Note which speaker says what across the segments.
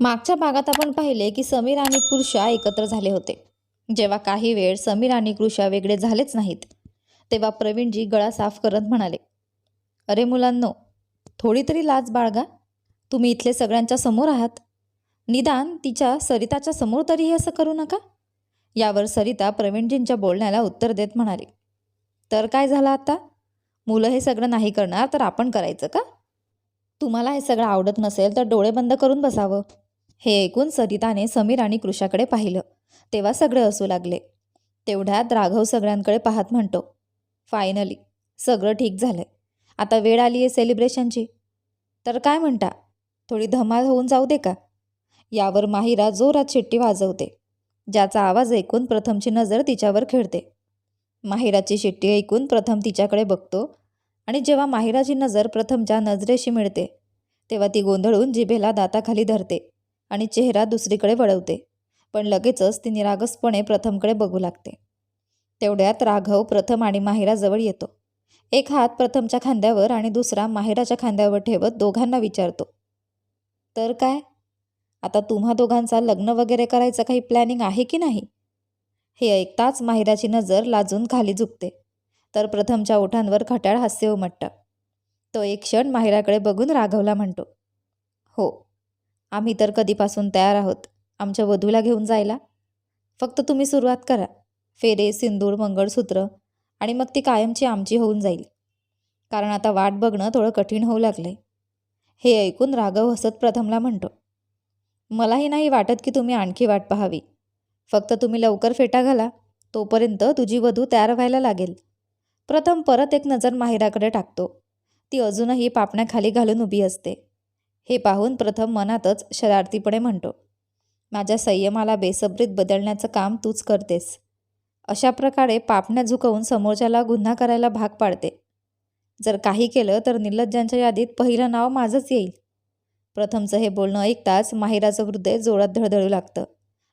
Speaker 1: मागच्या भागात आपण पाहिले की समीर आणि कृषा एकत्र झाले होते. जेव्हा काही वेळ समीर आणि कृषा वेगळे झालेच नाहीत तेव्हा प्रवीणजी गळा साफ करत म्हणाले अरे मुलांनो थोडी तरी लाज बाळगा. तुम्ही इथले सगळ्यांच्या समोर आहात. निदान तिच्या सरिताच्या समोर तरी हे असं करू नका. यावर सरिता प्रवीणजींच्या बोलण्याला उत्तर देत म्हणाली तर काय झालं आता? मुलं हे सगळं नाही करणार तर आपण करायचं का? तुम्हाला हे सगळं आवडत नसेल तर डोळे बंद करून बसावं. हे ऐकून सरिताने समीर आणि कृषाकडे पाहिलं. तेव्हा सगळे असू लागले. तेवढ्यात राघव सगळ्यांकडे पाहत म्हणतो फायनली सगळं ठीक झालंय. आता वेळ आली आहे सेलिब्रेशनची तर काय म्हणता थोडी धमाल होऊन जाऊ दे का? यावर माहिरा जोरात शिट्टी वाजवते. ज्याचा आवाज ऐकून प्रथमची नजर तिच्यावर खेळते. माहिराची शिट्टी ऐकून प्रथम तिच्याकडे बघतो आणि जेव्हा माहिराची नजर प्रथमच्या नजरेशी मिळते तेव्हा ती गोंधळून जिभेला दाताखाली धरते. आणि चेहरा दुसरीकडे वळवते. पण लगेचच ती निरागसपणे प्रथमकडे बघू लागते. तेवढ्यात राघव प्रथम आणि माहिराजवळ येतो. एक हात प्रथमच्या खांद्यावर आणि दुसरा माहिराच्या खांद्यावर ठेवत दोघांना विचारतो. तर काय? आता तुम्हा दोघांचा लग्न वगैरे करायचं काही प्लॅनिंग आहे की नाही? हे ऐकताच माहिराची नजर लाजून खाली झुकते. तर प्रथमच्या ओठांवर खट्याळ हास्य उमटतं. तो एक क्षण माहिराकडे बघून राघवला म्हणतो. हो आम्ही तर कधीपासून तयार आहोत. आमच्या वधूला घेऊन जायला. फक्त तुम्ही सुरुवात करा. फेरे सिंदूर मंगळसूत्र आणि मग ती कायमची आमची होऊन जाईल. कारण आता वाट बघणं थोडं कठीण होऊ लागलंय. हे ऐकून राघव हसत प्रथमला म्हणतो मलाही नाही वाटत की तुम्ही आणखी वाट पाहावी. फक्त तुम्ही लवकर फेटा घाला. तोपर्यंत तुझी वधू तयार व्हायला लागेल. प्रथम परत एक नजर माहिराकडे टाकतो. ती अजूनही पापण्याखाली घालून उभी असते. हे पाहून प्रथम मनातच शरारतीपणे म्हणतो माझ्या संयमाला बेसब्रीत बदलण्याचं काम तूच करतेस अशा प्रकारे पापण्या झुकवून समोरच्याला गुन्हा करायला भाग पाडते. जर काही केलं तर निर्लज्जांच्या यादीत पहिलं नाव माझंच येईल. प्रथमचं हे बोलणं ऐकताच माहिराचं हृदय जोरात धडधडू लागतं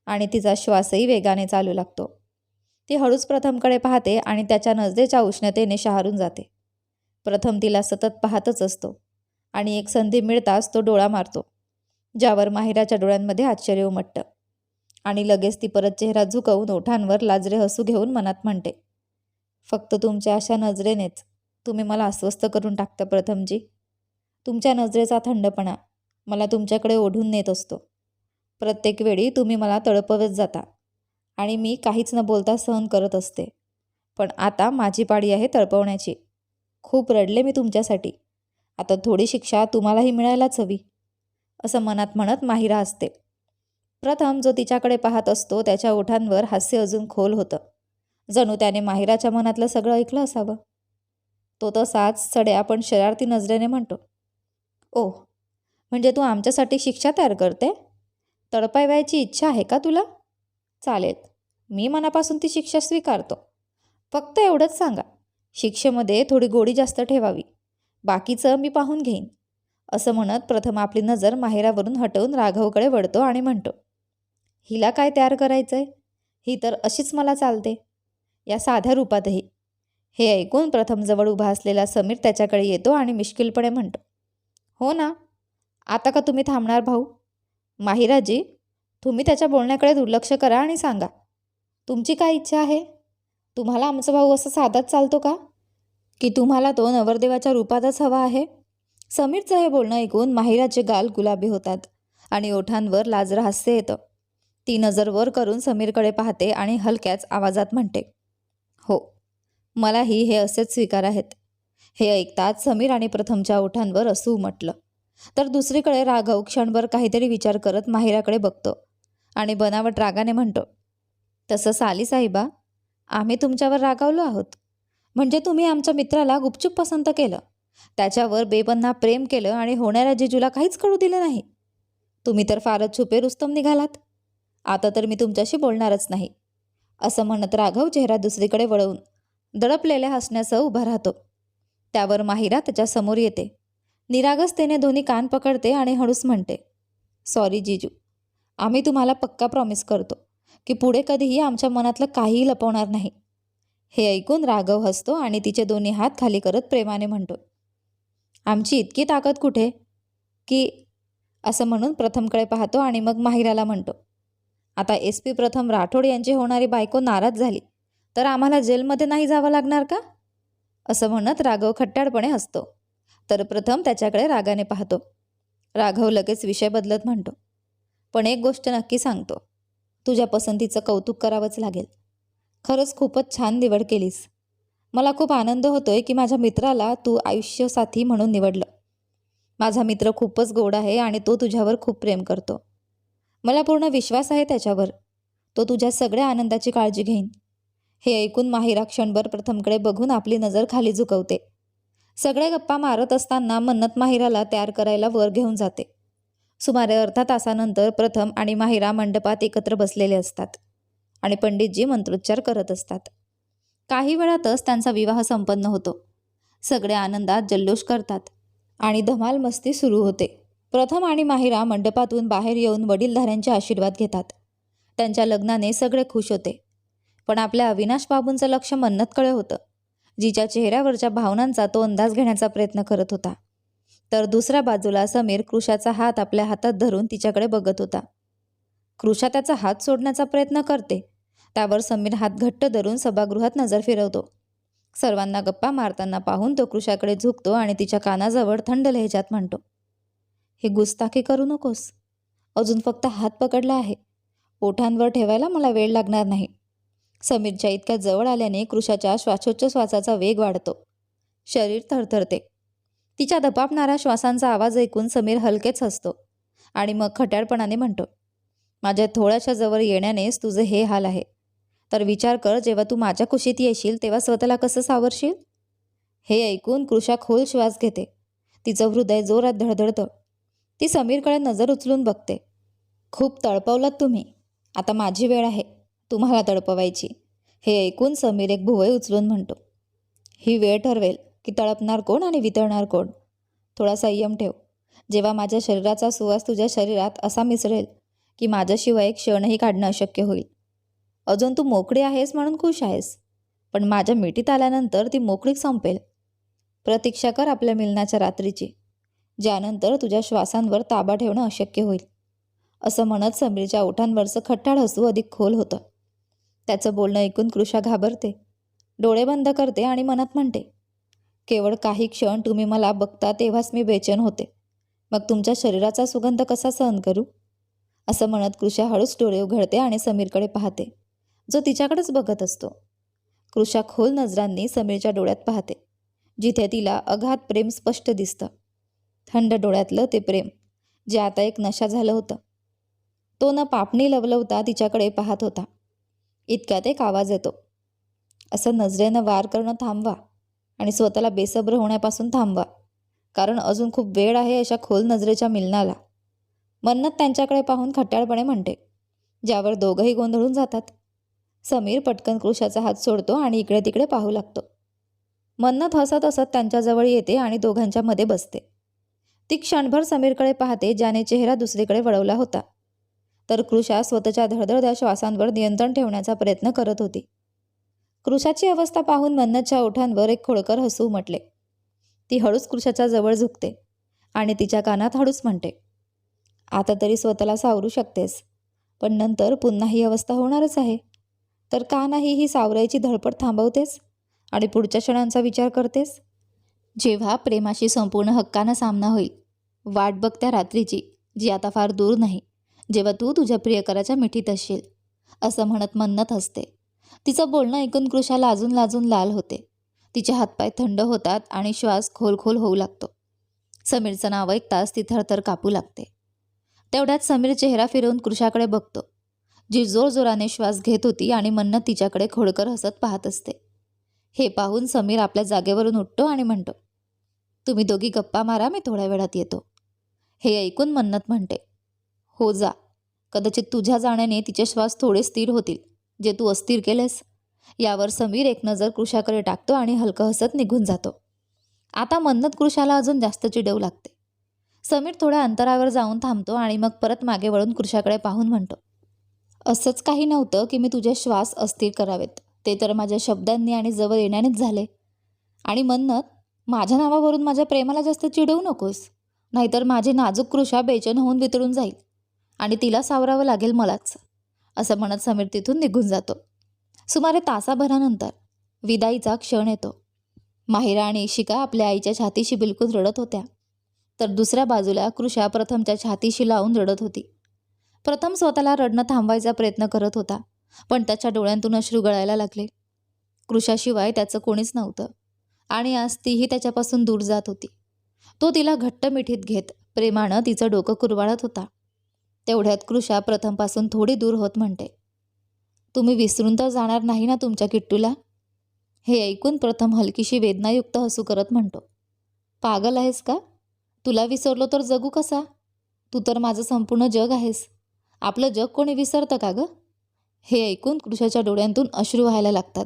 Speaker 1: आणि तिचा श्वासही वेगाने चालू लागतो. ती हळूच प्रथमकडे पाहते आणि त्याच्या नजरेच्या उष्णतेने शहारून जाते. प्रथम तिला सतत पाहतच असतो. आणि एक संधी मिळताच तो डोळा मारतो ज्यावर माहिराच्या डोळ्यांमध्ये आश्चर्य उमटतं. आणि लगेच ती परत चेहरा झुकवून ओठांवर लाजरे हसू घेऊन मनात म्हणते फक्त तुमच्या अशा नजरेनेच तुम्ही मला अस्वस्थ करून टाकता प्रथमजी. तुमच्या नजरेचा थंडपणा मला तुमच्याकडे ओढून नेत असतो. प्रत्येक वेळी तुम्ही मला तळपवत जाता आणि मी काहीच न बोलता सहन करत असते. पण आता माझी पाडी आहे तळपवण्याची. खूप रडले मी तुमच्यासाठी. आता थोडी शिक्षा तुम्हालाही मिळायलाच हवी असं मनात म्हणत माहिरा असते प्रथम जो तिच्याकडे पाहत असतो त्याच्या ओठांवर हास्य अजून खोल होतं. जणू त्याने माहिराच्या मनातलं सगळं ऐकलं असावं. तो तसाच सड्या पण शरारती नजरेने म्हणतो. ओह म्हणजे तू आमच्यासाठी शिक्षा तयार करते? तडपायवायची इच्छा आहे का तुला? चालेल मी मनापासून ती शिक्षा स्वीकारतो. फक्त एवढंच सांगा शिक्षेमध्ये थोडी गोडी जास्त ठेवावी. बाकीचं मी पाहून घेईन. असं म्हणत प्रथम आपली नजर माहेरावरून हटवून राघवकडे वळतो आणि म्हणतो हिला काय तयार करायचं आहे ही तर अशीच मला चालते. या साध्या रूपातही. हे ऐकून प्रथम जवळ उभा असलेला समीर त्याच्याकडे येतो आणि मिश्किलपणे म्हणतो हो ना आता का तुम्ही थांबणार भाऊ? माहिराजी तुम्ही त्याच्या बोलण्याकडे दुर्लक्ष करा आणि सांगा. तुमची काय इच्छा आहे? तुम्हाला आमचा भाऊ असं साधाच चालतो का? की तुम्हाला तो नवरदेवाच्या रूपातच हवा आहे? समीरचं हे बोलणं ऐकून माहिराचे गाल गुलाबी होतात आणि ओठांवर लाजर हास्य येतं. ती नजर वर करून समीरकडे पाहते आणि हलक्याच आवाजात म्हणते हो मलाही हे असेच स्वीकार आहेत. हे ऐकताच समीर आणि प्रथमच्या ओठांवर असू उमटलं तर दुसरीकडे राघव क्षणभर काहीतरी विचार करत माहिराकडे बघतो आणि बनावट रागाने म्हणतो तसं साली साहिबा आम्ही तुमच्यावर रागावलो आहोत. म्हणजे तुम्ही आमच्या मित्राला गुपचूप पसंत केलं. त्याच्यावर बेबन्ना प्रेम केलं आणि होणाऱ्या जिजूला काहीच कळू दिलं नाही. तुम्ही तर फारच छुपे रुस्तम निघालात. आता तर मी तुमच्याशी बोलणारच नाही. असं म्हणत राघव चेहरा दुसरीकडे वळवून दडपलेल्या हसण्यासह उभा राहतो. त्यावर माहिरा त्याच्यासमोर येते. निरागसतेने दोन्ही कान पकडते आणि हळूस म्हणते सॉरी जिजू. आम्ही तुम्हाला पक्का प्रॉमिस करतो की पुढे कधीही आमच्या मनातलं काहीही लपवणार नाही. हे ऐकून राघव हसतो आणि तिचे दोन्ही हात खाली करत प्रेमाने म्हणतो आमची इतकी ताकद कुठे? की असं म्हणून प्रथमकडे पाहतो आणि मग माहिराला म्हणतो आता एस पी प्रथम राठोड यांची होणारी बायको नाराज झाली तर आम्हाला जेलमध्ये नाही जावं लागणार का? असं म्हणत राघव खट्टाळपणे हसतो. तर प्रथम त्याच्याकडे रागाने पाहतो. राघव लगेच विषय बदलत म्हणतो पण एक गोष्ट नक्की सांगतो तुझ्या पसंतीचं कौतुक करावंच लागेल. खरंच खूपच छान निवड केलीस. मला खूप आनंद होतोय की माझ्या मित्राला तू आयुष्यसाथी म्हणून निवडलं. माझा मित्र खूपच गोड आहे आणि तो तुझ्यावर खूप प्रेम करतो. मला पूर्ण विश्वास आहे त्याच्यावर. तो तुझ्या सगळ्या आनंदाची काळजी घेईन. हे ऐकून माहिरा क्षणभर प्रथमकडे बघून आपली नजर खाली झुकवते. सगळे गप्पा मारत असताना मन्नत माहिराला तयार करायला वर घेऊन जाते. सुमारे अर्धा तासानंतर प्रथम आणि माहिरा मंडपात एकत्र बसलेले असतात. आणि पंडितजी मंत्रोच्चार करत असतात. काही वेळातच त्यांचा विवाह संपन्न होतो. सगळे आनंदात जल्लोष करतात आणि धमाल मस्ती सुरू होते. प्रथम आणि माहिरा मंडपातून बाहेर येऊन वडीलधाऱ्यांचे आशीर्वाद घेतात. त्यांच्या लग्नाने सगळे खुश होते. पण आपल्या अविनाश बाबूंचं लक्ष मन्नतकडे होतं. जिच्या चेहऱ्यावरच्या भावनांचा तो अंदाज घेण्याचा प्रयत्न करत होता. तर दुसऱ्या बाजूला समीर कृषाचा हात आपल्या हातात धरून तिच्याकडे बघत होता. कृषा त्याचा हात सोडण्याचा प्रयत्न करते त्यावर समीर हात घट्ट धरून सभागृहात नजर फिरवतो. सर्वांना गप्पा मारताना पाहून तो कृषाकडे झुकतो आणि तिच्या कानाजवळ थंड लहेजात म्हणतो हे गुस्ताखी करू नकोस. अजून फक्त हात पकडला आहे. ओठांवर ठेवायला मला वेळ लागणार नाही. समीरच्या इतक्या जवळ आल्याने कृषाच्या श्वासोच्छ्वासाचा वेग वाढतो. शरीर थरथरते. तिच्या दपापणाऱ्या श्वासांचा आवाज ऐकून समीर हलकेच हसतो आणि मग खट्याळपणाने म्हणतो माझ्या थोड्याशा जवळ येण्यानेच तुझे हे हाल आहे. तर विचार कर जेव्हा तू माझ्या कुशीत येशील तेव्हा स्वतःला कसं सावरशील? हे ऐकून कृषा खोल श्वास घेते. तिचं हृदय जोरात धडधडतं. ती समीरकडे नजर उचलून बघते. खूप तळपवलात तुम्ही. आता माझी वेळ आहे. तुम्हाला तळपवायची हे ऐकून समीर एक भुवई उचलून म्हणतो. ही वेळ ठरवेल की तळपणार कोण आणि वितळणार कोण? थोडा संयम ठेव. जेव्हा माझ्या शरीराचा सुवास तुझ्या शरीरात असा मिसळेल की माझ्याशिवाय एक क्षणही काढणं अशक्य होईल. अजून तू मोकळी आहेस म्हणून खुश आहेस. पण माझ्या मिठीत आल्यानंतर ती मोकळीक संपेल. प्रतीक्षा कर आपल्या मिलनाच्या रात्रीची. ज्यानंतर तुझ्या श्वासांवर ताबा ठेवणं अशक्य होईल. असं म्हणत समीरच्या ओठांवरचं खट्टाळ हसू अधिक खोल होतं. त्याचं बोलणं ऐकून कृषा घाबरते. डोळे बंद करते आणि मनात म्हणते केवळ काही क्षण तुम्ही मला बघता तेव्हाच मी बेचैन होते. मग तुमच्या शरीराचा सुगंध कसा सहन करू? असं म्हणत कृषा हळूच डोळे उघडते आणि समीरकडे पाहते. जो तिच्याकडेच बघत असतो. कृषा खोल नजरांनी समीरच्या डोळ्यात पाहते जिथे तिला अगाध प्रेम स्पष्ट दिसतं. थंड डोळ्यातलं ते प्रेम जे आता एक नशा झालं होतं. तो न पापणी लवलवता तिच्याकडे पाहत होता. इतक्यात एक आवाज येतो. असं नजरेनं वार करणं थांबवा आणि स्वतःला बेसब्र होण्यापासून थांबवा कारण अजून खूप वेळ आहे अशा खोल नजरेच्या मिलनाला. मन्नत त्यांच्याकडे पाहून खट्याळपणे म्हणते ज्यावर दोघंही गोंधळून जातात. समीर पटकन कृषाचा हात सोडतो आणि इकडे तिकडे पाहू लागतो. मन्नत हसत हसत त्यांच्याजवळ येते आणि दोघांच्या मध्ये बसते. ती क्षणभर समीरकडे पाहते ज्याने चेहरा दुसरीकडे वळवला होता. तर कृषा स्वतःच्या धडधडद्या श्वासांवर नियंत्रण ठेवण्याचा प्रयत्न करत होती. कृषाची अवस्था पाहून मन्नतच्या ओठांवर एक खोडकर हसू म्हटले. ती हळूच कृषाच्या जवळ झुकते आणि तिच्या कानात हळूच म्हणते. आता तरी स्वतःला सावरू शकतेस पण नंतर पुन्हा ही अवस्था होणारच आहे. तर का नाही ही सावरायची धडपड थांबवतेस? आणि पुढच्या क्षणांचा विचार करतेस? जेव्हा प्रेमाशी संपूर्ण हक्कानं सामना होईल वाट बघ त्या रात्रीची जी आता फार दूर नाही जेव्हा तू तुझ्या प्रियकराच्या मिठीत असशील असं म्हणत मन्नत हसते. तिचं बोलणं ऐकून कृषाला अजून लाजून लाल होते. तिचे हातपाय थंड होतात आणि श्वास खोल खोल होऊ लागतो. समीरचं नाव ऐकताच ती थरथर कापू लागते. तेवढ्यात समीर चेहरा फिरवून कृषाकडे बघतो. जी जोरजोराने श्वास घेत होती आणि मन्नत तिच्याकडे खोडकर हसत पाहत असते. हे पाहून समीर आपल्या जागेवरून उठतो आणि म्हणतो तुम्ही दोघी गप्पा मारा मी थोड्या वेळात येतो. हे ऐकून मन्नत म्हणते हो जा. कदाचित तुझ्या जाण्याने तिचे श्वास थोडे स्थिर होतील. जे तू अस्थिर केलेस यावर समीर एक नजर कृषाकडे टाकतो आणि हलकं हसत निघून जातो. आता मन्नत कृषाला अजून जास्त चिडवू लागते. समीर थोड्या अंतरावर जाऊन थांबतो आणि मग परत मागे वळून कृषाकडे पाहून म्हणतो असंच काही नव्हतं की मी तुझे श्वास अस्थिर करावेत. ते तर माझ्या शब्दांनी आणि जवळ येण्यानेच झाले. आणि म्हणत माझ्या नावावरून माझ्या प्रेमाला जास्त चिडवू नकोस. नाहीतर माझी नाजूक कृषा बेचैन होऊन वितळून जाईल. आणि तिला सावरावं लागेल मलाच. असं म्हणत समीर तिथून निघून जातो. सुमारे तासाभरानंतर विदाईचा क्षण येतो. माहिरा आणि इशिका आपल्या आईच्या छातीशी बिलकुल रडत होत्या. तर दुसऱ्या बाजूला कृषा प्रथमच्या छातीशी लावून रडत होती. प्रथम स्वतःला रडणं थांबवायचा प्रयत्न करत होता पण त्याच्या डोळ्यांतून अश्रू गळायला लागले. कृषाशिवाय त्याचं कोणीच नव्हतं. आणि आज तीही त्याच्यापासून दूर जात होती. तो तिला घट्ट मिठीत घेत प्रेमानं तिचं डोकं कुरवाळत होता. तेवढ्यात कृषा प्रथमपासून थोडी दूर होत म्हणते तुम्ही विसरून तर जाणार नाही ना तुमच्या किट्टूला? हे ऐकून प्रथम हलकीशी वेदनायुक्त हसू करत म्हणतो पागल आहेस का? तुला विसरलो तर जगू कसा? तू तर माझं संपूर्ण जग आहेस. आपलं जग कोणी विसरतं का गं? हे ऐकून कृषाच्या डोळ्यांतून अश्रू व्हायला लागतात.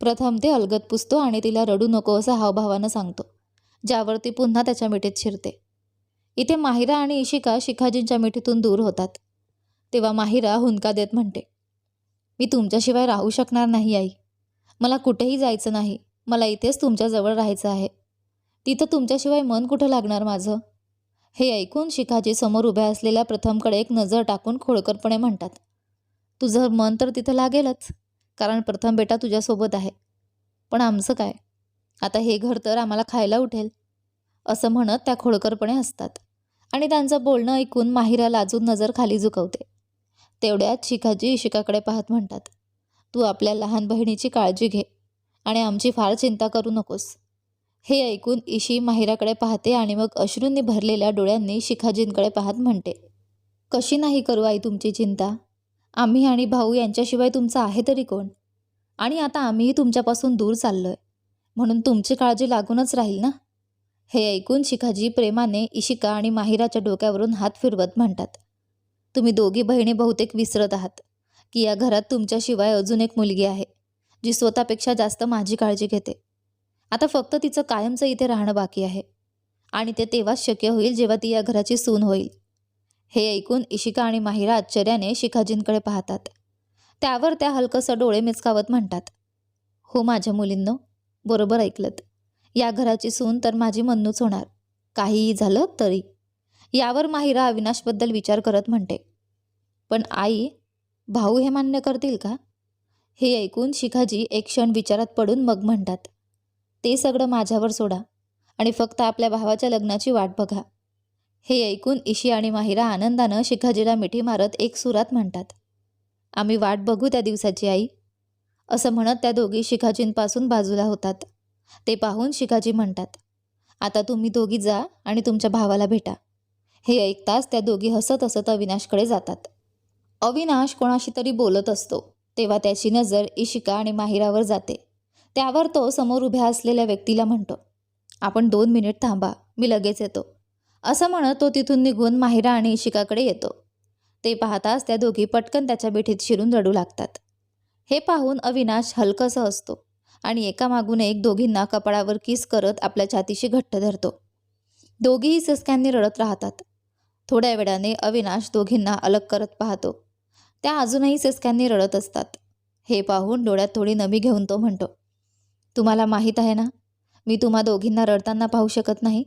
Speaker 1: प्रथम ते अलगत पुसतो आणि तिला रडू नको असं हावभावानं सांगतो. ज्यावर ती पुन्हा त्याच्या मिठीत शिरते. इथे माहिरा आणि इशिका शिखाजींच्या मिठीतून दूर होतात. तेव्हा माहिरा हुंदका देत म्हणते मी तुमच्याशिवाय राहू शकणार नाही आई. मला कुठेही जायचं नाही. मला इथेच तुमच्याजवळ राहायचं आहे. तिथं तुमच्याशिवाय मन कुठं लागणार माझं? हे ऐकून शिखाजी समोर उभ्या असलेल्या प्रथमकडे एक नजर टाकून खोडकरपणे म्हणतात तुझं मन तर तिथं लागेलच कारण प्रथम बेटा तुझ्यासोबत आहे. पण आमचं काय? आता हे घर तर आम्हाला खायला उठेल. असं म्हणत त्या खोडकरपणे असतात आणि त्यांचं बोलणं ऐकून माहिरा लाजून नजर खाली झुकवते. तेवढ्यात शिखाजी इशिकाकडे पाहत म्हणतात तू आपल्या लहान बहिणीची काळजी घे आणि आमची फार चिंता करू नकोस. हे ऐकून इशी माहिराकडे पाहते आणि मग अश्रूंनी भरलेल्या डोळ्यांनी शिखाजींकडे पाहत म्हणते कशी नाही करू आई तुमची चिंता? आम्ही आणि भाऊ यांच्याशिवाय तुमचा आहे तरी कोण? आणि आता आम्हीही तुमच्यापासून दूर चाललोय. म्हणून तुमची काळजी लागूनच राहील ना? हे ऐकून शिखाजी प्रेमाने इशिका आणि माहिराच्या डोक्यावरून हात फिरवत म्हणतात तुम्ही दोघी बहिणी बहुतेक विसरत आहात की या घरात तुमच्याशिवाय अजून एक मुलगी आहे जी स्वतःपेक्षा जास्त माझी काळजी घेते. आता फक्त तिचं कायमचं इथे राहणं बाकी आहे. आणि ते तेव्हाच शक्य होईल जेव्हा ती या घराची सून होईल. हे ऐकून इशिका आणि माहिरा आश्चर्याने शिखाजींकडे पाहतात. त्यावर त्या हलकंसं डोळे मिचकावत म्हणतात हो माझ्या मुलींनो बरोबर ऐकलत. या घराची सून तर माझी मन्नूच होणार. काहीही झालं तरी. यावर माहिरा अविनाशबद्दल विचार करत म्हणते पण आई भाऊ हे मान्य करतील का? हे ऐकून शिखाजी एक क्षण विचारात पडून मग म्हणतात ते सगळं माझ्यावर सोडा आणि फक्त आपल्या भावाच्या लग्नाची वाट बघा. हे ऐकून इशी आणि माहिरा आनंदानं शिखाजीला मिठी मारत एक सुरात म्हणतात आम्ही वाट बघू त्या दिवसाची आई. असं म्हणत त्या दोघी शिखाजींपासून बाजूला होतात. ते पाहून शिखाजी म्हणतात आता तुम्ही दोघी जा आणि तुमच्या भावाला भेटा. हे ऐकताच त्या दोघी हसत हसत अविनाशकडे जातात. अविनाश कोणाशी तरी बोलत असतो तेव्हा त्याची नजर इशिका आणि माहिरावर जाते. त्यावर तो समोर उभ्या असलेल्या व्यक्तीला म्हणतो आपण दोन मिनिट थांबा मी लगेच येतो. असं म्हणत तो तिथून निघून माहिरा आणि इशिकाकडे येतो. ते पाहताच त्या दोघी पटकन त्याच्या बेठीत शिरून रडू लागतात. हे पाहून अविनाश हलकंसं असतो आणि एकामागून एक दोघींना कपाळावर किस करत आपल्या छातीशी घट्ट धरतो. दोघीही सस्क्यांनी रडत राहतात. थोड्या वेळाने अविनाश दोघींना अलग करत पाहतो. त्या अजूनही सस्क्यांनी रडत असतात. हे पाहून डोळ्यात थोडी नमी घेऊन तो म्हणतो तुम्हाला माहीत आहे ना? मी तुम्हा दोघींना रडताना पाहू शकत नाही.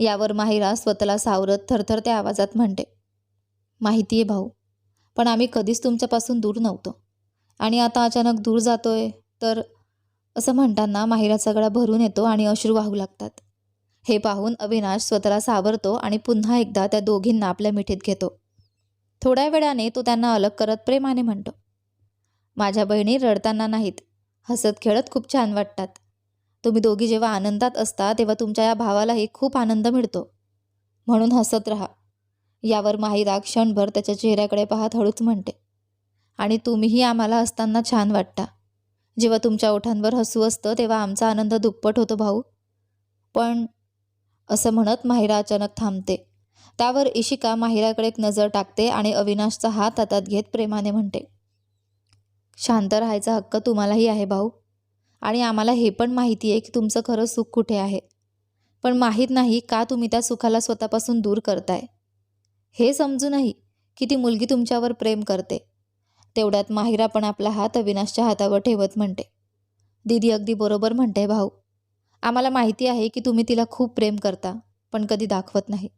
Speaker 1: यावर माहिरा स्वतःला सावरत थरथरत्या आवाजात म्हणते माहिती आहे भाऊ पण आम्ही कधीच तुमच्यापासून दूर नव्हतो. आणि आता अचानक दूर जातोय तर असं म्हणताना माहिराचा गळा भरून येतो आणि अश्रू वाहू लागतात. हे पाहून अविनाश स्वतःला सावरतो आणि पुन्हा एकदा त्या दोघींना आपल्या मिठीत घेतो. थोड्या वेळाने तो त्यांना अलग करत प्रेमाने म्हणतो माझ्या बहिणी रडताना नाहीत. हसत खेळत खूप छान वाटतात. तुम्ही दोघी जेव्हा आनंदात असता तेव्हा तुमच्या या भावालाही खूप आनंद मिळतो. म्हणून हसत राहा. यावर माहिरा क्षणभर त्याच्या चेहऱ्याकडे पाहत हळूच म्हणते. आणि तुम्हीही आम्हाला असताना छान वाटता. जेव्हा तुमच्या ओठांवर हसू असतं तेव्हा आमचा आनंद दुप्पट होतो भाऊ. पण असं म्हणत माहिरा अचानक थांबते. त्यावर इशिका माहिराकडे एक नजर टाकते आणि अविनाशचा हात हातात घेत प्रेमाने म्हणते. शांत राहायचा हक्क तुम्हालाही आहे भाऊ. आणि आम्हाला हे पण माहिती आहे की तुमचं खरं सुख कुठे आहे. पण माहीत नाही का तुम्ही त्या सुखाला स्वतःपासून दूर करताय. हे समजूनही की ती मुलगी तुमच्यावर प्रेम करते. तेवढ्यात माहिरा पण आपला हात अविनाशच्या हातावर ठेवत म्हणते. दीदी अगदी बरोबर म्हणते भाऊ. आम्हाला माहिती आहे की तुम्ही तिला खूप प्रेम करता पण कधी दाखवत नाही.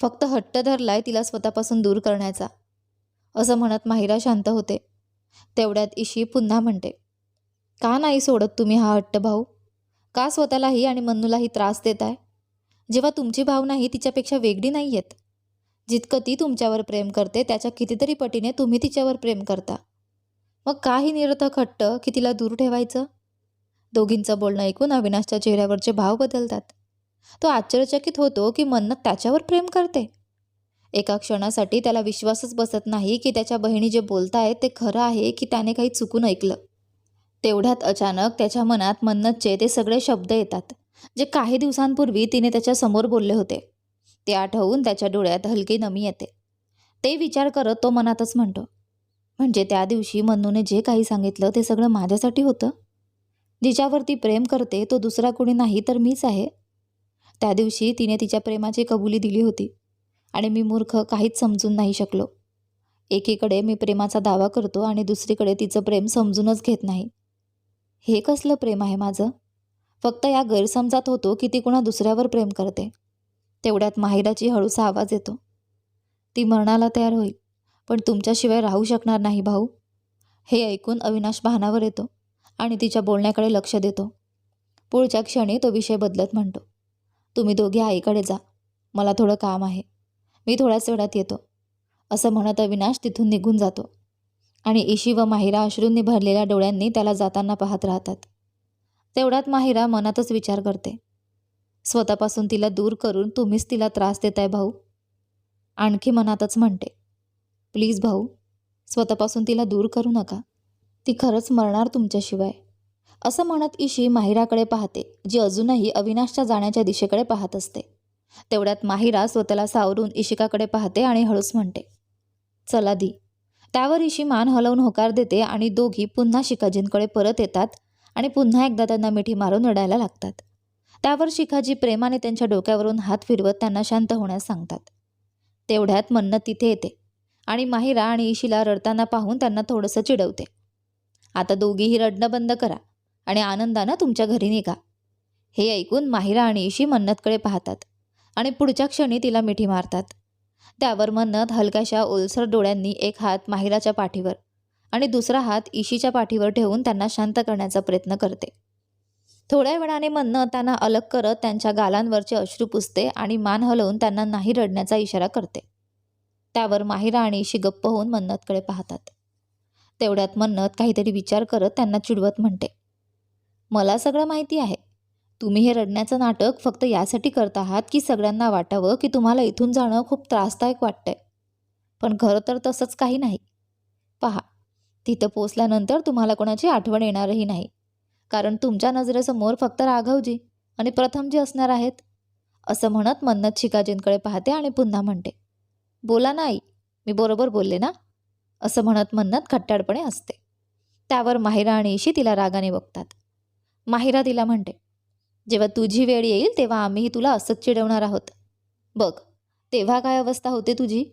Speaker 1: फक्त हट्ट धरलाय तिला स्वतःपासून दूर करण्याचा. असं म्हणत माहिरा शांत होते. तेवढ्यात इशी पुन्हा म्हणते का नाही सोडत तुम्ही हा हट्ट भाऊ? का स्वतःलाही आणि मन्नूलाही त्रास देताय? जेव्हा तुमची भावना ही तिच्यापेक्षा वेगळी नाही आहेत जितकं ती तुमच्यावर प्रेम करते त्याच्या कितीतरी पटीने तुम्ही तिच्यावर प्रेम करता. मग काही निरर्थक हट्ट की तिला दूर ठेवायचं दोघींचं बोलणं ऐकून अविनाशच्या चेहऱ्यावरचे भाव बदलतात. तो आश्चर्यचकित होतो की मन्नत त्याच्यावर प्रेम करते. एका क्षणासाठी त्याला विश्वासच बसत नाही की त्याच्या बहिणी जे बोलतायत ते खरं आहे की त्याने काही चुकून ऐकलं. तेवढ्यात अचानक त्याच्या मनात मन्नतचे ते सगळे शब्द येतात जे काही दिवसांपूर्वी तिने त्याच्यासमोर बोलले होते. ते आठवून त्याच्या डोळ्यात हलकी नमी येते. ते विचार करत तो मनातच म्हणतो म्हणजे त्या दिवशी मन्नूने जे काही सांगितलं ते सगळं माझ्यासाठी होतं? जिच्यावरती प्रेम करते तो दुसरा कोणी नाही तर मीच आहे? त्या दिवशी तिने तिच्या प्रेमाची कबुली दिली होती. आणि मी मूर्ख काहीच समजून नाही शकलो. एकीकडे मी प्रेमाचा दावा करतो आणि दुसरीकडे तिचं प्रेम समजूनच घेत नाही. हे कसलं प्रेम आहे माझं? फक्त या गैरसमजात होतो की ती कुणा दुसऱ्यावर प्रेम करते. तेवढ्यात माहिराची हळूसा आवाज येतो. ती मरणाला तयार होईल पण तुमच्याशिवाय राहू शकणार नाही भाऊ. हे ऐकून अविनाश भानावर येतो आणि तिच्या बोलण्याकडे लक्ष देतो. पुढच्या क्षणी तो विषय बदलत म्हणतो. तुम्ही दोघे आईकडे जा. मला थोडं काम आहे. मी थोड्याच वेळात येतो. असं म्हणत अविनाश तिथून निघून जातो. आणि इशी व माहिरा अश्रूंनी भरलेल्या डोळ्यांनी त्याला जाताना पाहत राहतात. तेवढ्यात माहिरा मनातच विचार करते. स्वतःपासून तिला दूर करून तुम्हीच तिला त्रास देताय भाऊ? आणखी मनातच म्हणते. प्लीज भाऊ स्वतःपासून तिला दूर करू नका. ती खरंच मरणार तुमच्याशिवाय. असं म्हणत इशी माहिराकडे पाहते जी अजूनही अविनाशच्या जाण्याच्या दिशेकडे पाहत असते. तेवढ्यात माहिरा स्वतःला सावरून इशिकाकडे पाहते आणि हळूच म्हणते चला दी. त्यावर इशी मान हलवून होकार देते आणि दोघी पुन्हा शिकाजींकडे परत येतात आणि पुन्हा एकदा त्यांना मिठी मारून रडायला लागतात. त्यावर शिखाजी प्रेमाने त्यांच्या डोक्यावरून हात फिरवत त्यांना शांत होण्यास सांगतात. तेवढ्यात मन्नत तिथे येते आणि माहिरा आणि इशीला रडताना पाहून त्यांना थोडंसं चिडवते. आता दोघीही रडणं बंद करा आणि आनंदानं तुमच्या घरी निघा. हे ऐकून माहिरा आणि इशी मन्नतकडे पाहतात. आणि पुढच्या क्षणी तिला मिठी मारतात. त्यावर मन्नत हलक्याशा ओलसर डोळ्यांनी एक हात माहिराच्या पाठीवर आणि दुसरा हात इशीच्या पाठीवर ठेवून त्यांना शांत करण्याचा प्रयत्न करते. थोड्या वेळाने मन्नत त्यांना अलग करत त्यांच्या गालांवरचे अश्रू पुसते आणि मान हलवून त्यांना नाही रडण्याचा इशारा करते. त्यावर माहिरा आणि इशी गप्प होऊन मन्नतकडे पाहतात. तेवढ्यात मन्नत काहीतरी विचार करत त्यांना चिडवत म्हणते. मला सगळं माहिती आहे. तुम्ही हे रडण्याचं नाटक फक्त यासाठी करत आहात की सगळ्यांना वाटावं की तुम्हाला इथून जाणं खूप त्रासदायक वाटतंय. पण खरं तर तसंच काही नाही. पहा तिथं पोचल्यानंतर तुम्हाला कोणाची आठवण येणारही नाही. कारण तुमच्या नजरेसमोर फक्त राघवजी आणि प्रथमजी असणार आहेत. असं म्हणत मन्नत शिकाजींकडे पाहते आणि पुन्हा म्हणते बोला ना आई मी बरोबर बोलले ना? असं म्हणत मन्नत खट्टाडपणे असते. त्यावर माहिरा आणि इशी तिला रागाने बघतात. माहिरा तिला म्हणते जेव्हा तुझी वेळ येईल तेव्हा आम्हीही तुला असंच चिडवणार आहोत. बघ तेव्हा काय अवस्था होते तुझी?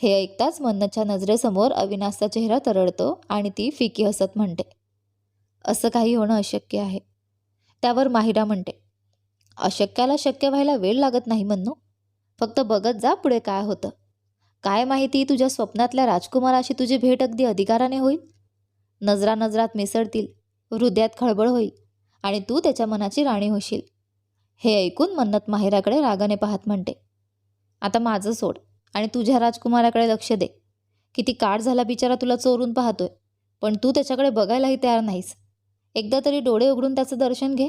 Speaker 1: हे ऐकताच मन्नतच्या नजरेसमोर अविनाशचा चेहरा तरळतो आणि ती फिकी हसत म्हणते असं काही होणं अशक्य आहे. त्यावर माहिरा म्हणते अशक्याला शक्य व्हायला वेळ लागत नाही म्हणू फक्त बघत जा पुढे काय होतं. काय माहिती तुझ्या स्वप्नातल्या राजकुमाराशी तुझी भेट अगदी अधिकाराने होईल. नजरा नजरात मिसळतील हृदयात खळबळ होईल. आणि तू त्याच्या मनाची राणी होशील. हे ऐकून मन्नत माहिराकडे रागाने पाहत म्हणते. आता माझं सोड आणि तुझ्या राजकुमाराकडे लक्ष दे. किती काळ झाला बिचारा तुला चोरून पाहतोय पण तू त्याच्याकडे बघायलाही तयार नाहीस. एकदा तरी डोळे उघडून त्याचं दर्शन घे.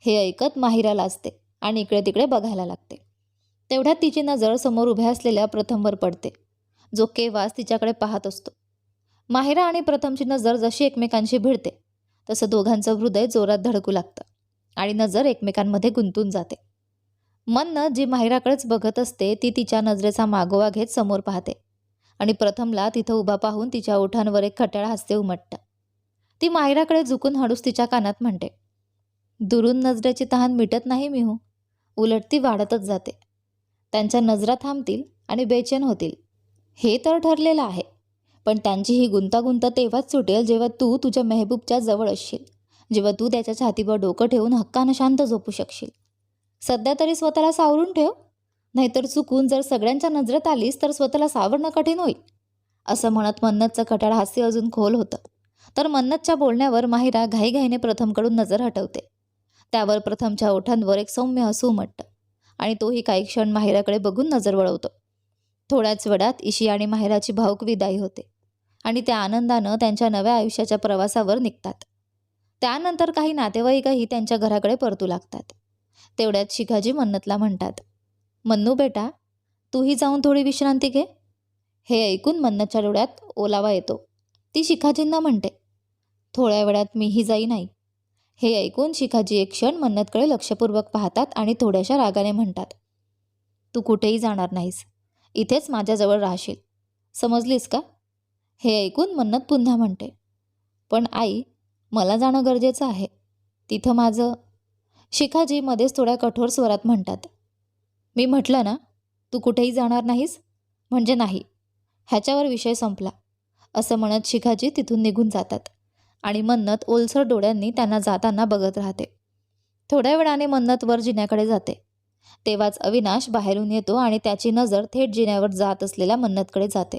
Speaker 1: हे ऐकत माहिरा लाजते आणि इकडे तिकडे बघायला लागते. तेवढ्यात तिची नजर समोर उभ्या असलेल्या प्रथमवर पडते. जो केव्हाच तिच्याकडे पाहत असतो. माहिरा आणि प्रथमची नजर जशी एकमेकांशी भिडते तसं दोघांचं हृदय जोरात धडकू लागतं आणि नजर एकमेकांमध्ये गुंतून जाते. मन्न जी माहिराकडेच बघत असते ती तिच्या नजरेचा मागोवा घेत समोर पाहते आणि प्रथमला तिथं उभा पाहून तिच्या ओठांवर एक खट्याळ हास्य उमटतं. ती माहिराकडे झुकून हळूस तिच्या कानात म्हणते दुरून नजरेची तहान मिटत नाही मी उलट ती वाढतच जाते. त्यांच्या नजरा थांबतील आणि बेचैन होतील. हे तर ठरलेलं आहे. पण त्यांची ही गुंतागुंत तेव्हाच सुटेल जेव्हा तू तुझ्या मेहबूबच्या जवळ असशील. जेव्हा तू त्याच्या छातीवर डोकं ठेवून हक्कानं शांत झोपू शकशील. सध्या तरी स्वतःला सावरून ठेव. नाहीतर चुकून जर सगळ्यांच्या नजरेत आलीस तर स्वतःला सावरणं कठीण होईल. असं म्हणत मन्नतचं कटाळ हास्य अजून खोल होतं. तर मन्नतच्या बोलण्यावर माहिरा घाईघाईने प्रथमकडून नजर हटवते. त्यावर प्रथमच्या ओठांवर एक सौम्य हसू उमटतं. आणि तोही काही क्षण माहिराकडे बघून नजर वळवतो. थोड्याच वेळात इशी आणि माहिराची भाऊक विदाई होते. आणि त्या आनंदानं त्यांच्या नव्या आयुष्याच्या प्रवासावर निघतात. त्यानंतर काही नातेवाईकही त्यांच्या घराकडे परतू लागतात. तेवढ्यात शिखाजी मन्नतला म्हणतात मन्नू बेटा तूही जाऊन थोडी विश्रांती घे. हे ऐकून मन्नतच्या डोळ्यात ओलावा येतो. ती शिखाजींना म्हणते थोड्या वेळात मीही जाई नाही हे ऐकून शिखाजी एक क्षण मन्नतकडे लक्षपूर्वक पाहतात आणि थोड्याशा रागाने म्हणतात तू कुठेही जाणार नाहीस. इथेच माझ्याजवळ राहशील. समजलीस का? हे ऐकून मन्नत पुन्हा म्हणते पण आई मला जाणं गरजेचं आहे. तिथं माझं शिखाजी मध्येच थोड्या कठोर स्वरात म्हणतात मी म्हटलं ना तू कुठेही जाणार नाहीस? म्हणजे नाही. ह्याच्यावर विषय संपला. असं म्हणत शिखाजी तिथून निघून जातात आणि मन्नत ओलसर डोळ्यांनी त्यांना जाताना बघत राहते. थोड्या वेळाने मन्नत वर जिन्याकडे जाते. तेव्हाच अविनाश बाहेरून येतो आणि त्याची नजर थेट जिन्यावर जात असलेल्या मन्नतकडे जाते.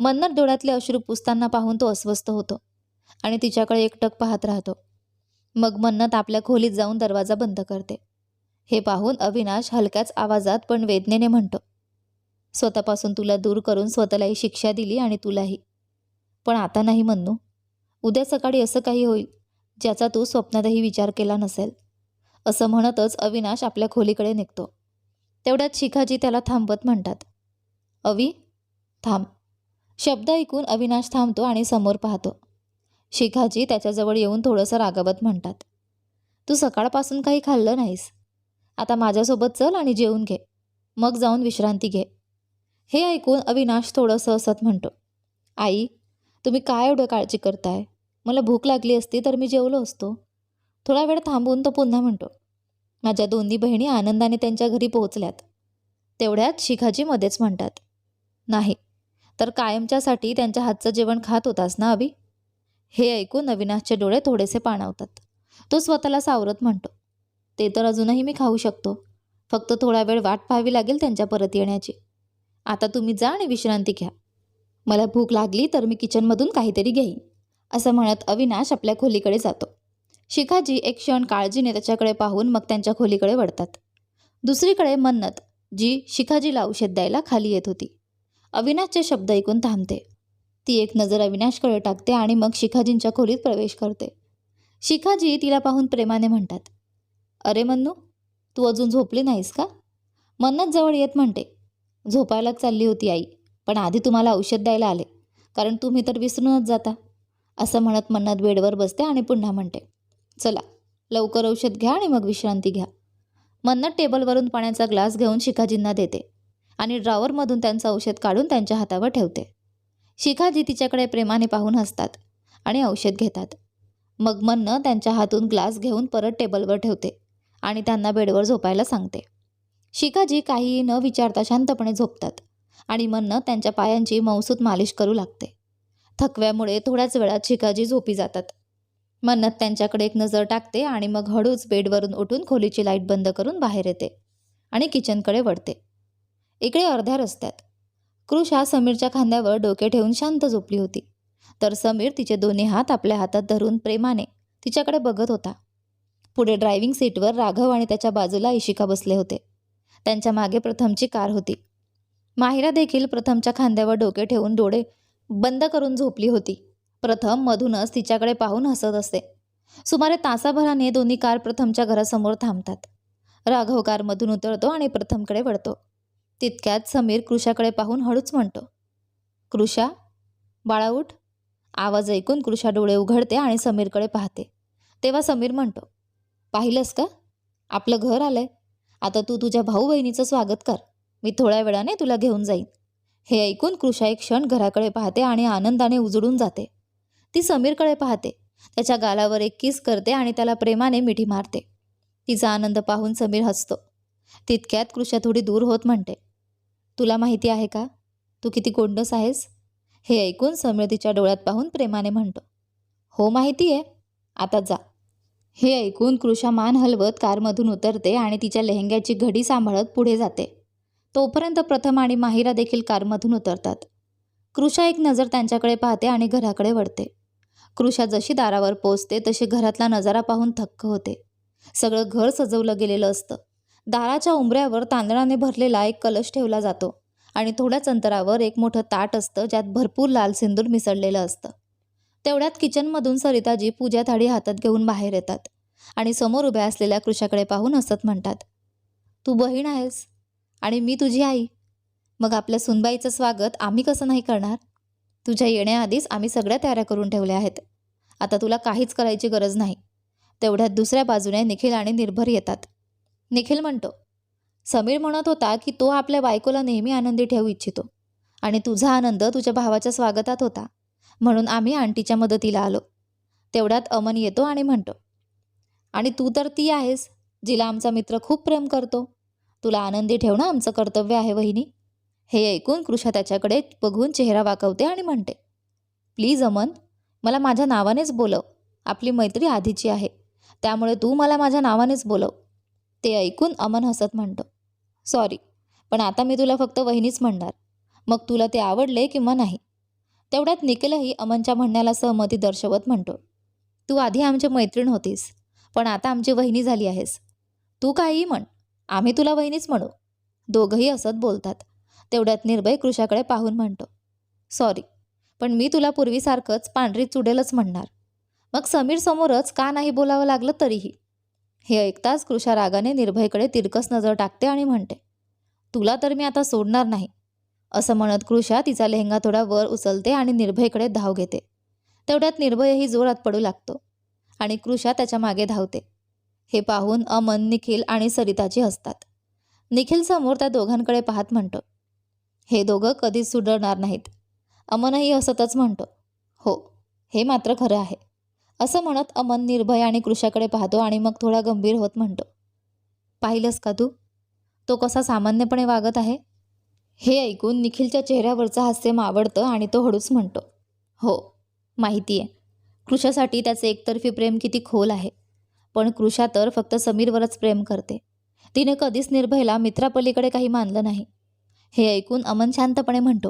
Speaker 1: मन्नत डोळ्यातले अश्रू पुसताना पाहून तो अस्वस्थ होतो आणि तिच्याकडे एकटक पाहत राहतो. मग मन्नत आपल्या खोलीत जाऊन दरवाजा बंद करते. हे पाहून अविनाश हलक्याच आवाजात पण वेदनेने म्हणतो स्वतःपासून तुला दूर करून स्वतःलाही शिक्षा दिली आणि तुलाही. पण आता नाही म्हणू उद्या सकाळी असं काही होईल ज्याचा तू स्वप्नातही विचार केला नसेल. असं म्हणतच अविनाश आपल्या खोलीकडे निघतो. तेवढ्यात शिखाजी त्याला थांबत म्हणतात अवी थांब. शब्द ऐकून अविनाश थांबतो आणि समोर पाहतो. शिखाजी त्याच्याजवळ येऊन थोडंसं रागावत म्हणतात तू सकाळपासून काही खाल्लं नाहीस. आता माझ्यासोबत चल आणि जेवून घे. मग जाऊन विश्रांती घे. हे ऐकून अविनाश थोडंसं असत म्हणतो आई तुम्ही काय एवढं काळजी करताय? मला भूक लागली असती तर मी जेवलो असतो. थोडा वेळ थांबून तो पुन्हा म्हणतो माझ्या दोन्ही बहिणी आनंदाने त्यांच्या घरी पोहोचल्यात. तेवढ्यात शिखाजी मध्येच म्हणतात नाही तर कायमच्यासाठी त्यांच्या हातचं जेवण खात होतास ना अभि? हे ऐकून अविनाशचे डोळे थोडेसे पाणावतात. तो स्वतःला सावरत म्हणतो ते तर अजूनही मी खाऊ शकतो. फक्त थोडा वेळ वाट पाहावी लागेल त्यांच्या परत येण्याची. आता तुम्ही जा आणि विश्रांती घ्या. मला भूक लागली तर मी किचनमधून काहीतरी घेईन. असं म्हणत अविनाश आपल्या खोलीकडे जातो. शिखाजी एक क्षण काळजीने त्याच्याकडे पाहून मग त्यांच्या खोलीकडे वळतात. दुसरीकडे मन्नत जी शिखाजीला औषध द्यायला खाली येत होती. अविनाशचे शब्द ऐकून थांबते. ती एक नजर अविनाशकडे टाकते आणि मग शिखाजींच्या खोलीत प्रवेश करते. शिखाजी तिला पाहून प्रेमाने म्हणतात अरे मन्नू तू अजून झोपली नाहीस का? मन्नत जवळ येत म्हणते झोपायलाच चालली होती आई पण आधी तुम्हाला औषध द्यायला आले कारण तुम्ही तर विसरूनच जाता. असं म्हणत मन्नत बेडवर बसते आणि पुन्हा म्हणते चला लवकर औषध घ्या आणि मग विश्रांती घ्या. मन्नत टेबलवरून पाण्याचा ग्लास घेऊन शिखाजींना देते. आणि ड्रॉवरमधून त्यांचं औषध काढून त्यांच्या हातावर ठेवते. शिखाजी तिच्याकडे प्रेमाने पाहून हसतात आणि औषध घेतात. मग मन्न त्यांच्या हातून ग्लास घेऊन परत टेबलवर ठेवते आणि त्यांना बेडवर झोपायला सांगते. शिखाजी काहीही न विचारता शांतपणे झोपतात आणि मन्न त्यांच्या पायांची मौसूत मालिश करू लागते. थकव्यामुळे थोड्याच वेळात शिखाजी झोपी जातात. मन्नत त्यांच्याकडे एक नजर टाकते आणि मग हळूच बेडवरून उठून खोलीची लाइट बंद करून बाहेर येते आणि किचनकडे वळते. इकडे अर्ध्या रस्त्यात. कृषा हा समीरच्या खांद्यावर डोके ठेवून शांत झोपली होती. तर समीर तिचे दोन्ही हात आपल्या हातात धरून प्रेमाने तिच्याकडे बघत होता. पुढे ड्रायव्हिंग सीटवर राघव आणि त्याच्या बाजूला इशिका बसले होते. त्यांच्या मागे प्रथमची कार होती. माहिरा देखील प्रथमच्या खांद्यावर डोके ठेवून डोळे बंद करून झोपली होती. प्रथम मधूनच तिच्याकडे पाहून हसत असते. सुमारे तासाभराने दोन्ही कार प्रथमच्या घरासमोर थांबतात. राघव कारमधून उतरतो आणि प्रथमकडे वळतो. तितक्यात समीर कृषाकडे पाहून हळूच म्हणतो. कृषा बाळा उठ. आवाज ऐकून कृषा डोळे उघडते आणि समीरकडे पाहते. तेव्हा समीर म्हणतो पाहिलंस का? आपलं घर आलंय. आता तू तुझ्या भाऊ बहिणीचं स्वागत कर. मी थोड्या वेळाने तुला घेऊन जाईन. हे ऐकून कृषा एक क्षण घराकडे पाहते आणि आनंदाने उजळून जाते. ती समीरकडे पाहते. त्याच्या गालावर एक किस करते आणि त्याला प्रेमाने मिठी मारते. तिचा आनंद पाहून समीर हसतो. तितक्यात कृषा थोडी दूर होत म्हणते तुला माहिती आहे का? तू किती गोंडस आहेस? हे ऐकून समीर तिच्या डोळ्यात पाहून प्रेमाने म्हणतो. हो माहिती आहे आता जा. हे ऐकून कृषा मान हलवत कारमधून उतरते आणि तिच्या लेहंग्याची घडी सांभाळत पुढे जाते. तोपर्यंत प्रथम आणि माहिरा देखील कारमधून उतरतात. कृषा एक नजर त्यांच्याकडे पाहते आणि घराकडे वळते. कृषा जशी दारावर पोचते तशी घरातला नजारा पाहून थक्क होते. सगळं घर सजवलं गेलेलं असतं. दाराच्या उंबऱ्यावर तांदळाने भरलेला एक कलश ठेवला जातो आणि थोड्याच अंतरावर एक मोठं ताट असतं ज्यात भरपूर लाल सिंदूर मिसळलेलं असतं. तेवढ्यात किचनमधून सरिताजी पूजा थाळी हातात घेऊन बाहेर येतात आणि समोर उभ्या असलेल्या कृषाकडे पाहून असत म्हणतात तू बहीण आहेस आणि मी तुझी आई. मग आपल्या सुनबाईचं स्वागत आम्ही कसं नाही करणार? तुझ्या येण्याआधीच आम्ही सगळ्या तयाऱ्या करून ठेवल्या आहेत. आता तुला काहीच करायची गरज नाही. तेवढ्यात दुसऱ्या बाजूने निखिल आणि निर्भर येतात. निखिल म्हणतो समीर म्हणत होता की तो आपल्या बायकोला नेहमी आनंदी ठेवू इच्छितो आणि तुझा आनंद तुझ्या भावाच्या स्वागतात होता. म्हणून आम्ही आंटीच्या मदतीला आलो. तेवढ्यात अमन येतो आणि म्हणतो आणि तू तर ती आहेस जिला आमचा मित्र खूप प्रेम करतो. तुला आनंदी ठेवणं आमचं कर्तव्य आहे वहिनी. हे ऐकून कृषा त्याच्याकडे बघून चेहरा वाकवते आणि म्हणते प्लीज अमन मला माझ्या नावानेच बोलव. आपली मैत्री आधीची आहे. त्यामुळे तू मला माझ्या नावानेच बोलव. ते ऐकून अमन हसत म्हणतो सॉरी पण आता मी तुला फक्त वहिनीच म्हणणार. मग तुला ते आवडले किंवा नाही? तेवढ्यात निखिलही अमनच्या म्हणण्याला सहमती दर्शवत म्हणतो तू आधी आमची मैत्रीण होतीस पण आता आमची वहिनी झाली आहेस. तू काहीही म्हण आम्ही तुला वहिनीच म्हणू. दोघंही असत बोलतात. तेवढ्यात निर्भय कृषाकडे पाहून म्हणतो सॉरी पण मी तुला पूर्वीसारखंच पांढरी चुडेलच म्हणणार. मग समीर समोरच का नाही बोलावं लागलं तरीही? हे ऐकताच कृषा रागाने निर्भयकडे तिरकस नजर टाकते आणि म्हणते तुला तर मी आता सोडणार नाही. असं म्हणत कृषा तिचा लेहंगा थोडा वर उचलते आणि निर्भयकडे धाव घेते. तेवढ्यात निर्भयही जोरात पडू लागतो आणि कृषा त्याच्यामागे धावते. हे पाहून अमन निखिल आणि सरिताजी हसतात. निखिल समोर त्या दोघांकडे पाहत म्हणतो हे दोघं कधीच सुधरणार नाहीत. अमनही हसतच म्हणतो हो हे मात्र खरं आहे. असं म्हणत अमन निर्भय आणि कृषाकडे पाहतो आणि मग थोडा गंभीर होत म्हणतो. पाहिलंस का तू? तो कसा सामान्यपणे वागत आहे? हे ऐकून निखिलच्या चेहऱ्यावरचं हास्य मावडतं आणि तो हळूच म्हणतो. हो माहिती आहे कृषासाठी त्याचे एकतर्फी प्रेम किती खोल आहे. पण कृषा तर फक्त समीरवरच प्रेम करते. तिने कधीच निर्भयला मित्रापलीकडे काही मानलं नाही. हे ऐकून अमन शांतपणे म्हणतो.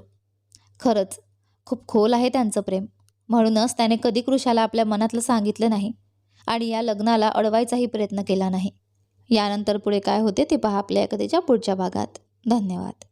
Speaker 1: खरंच खूप खोल आहे त्यांचं प्रेम. म्हणूनच त्याने कधी कृषाला आपल्या मनातलं सांगितलं नाही आणि या लग्नाला अडवायचाही प्रयत्न केला नाही. यानंतर पुढे काय होते ते पहा आपल्या कधीच्या पुढच्या भागात. धन्यवाद.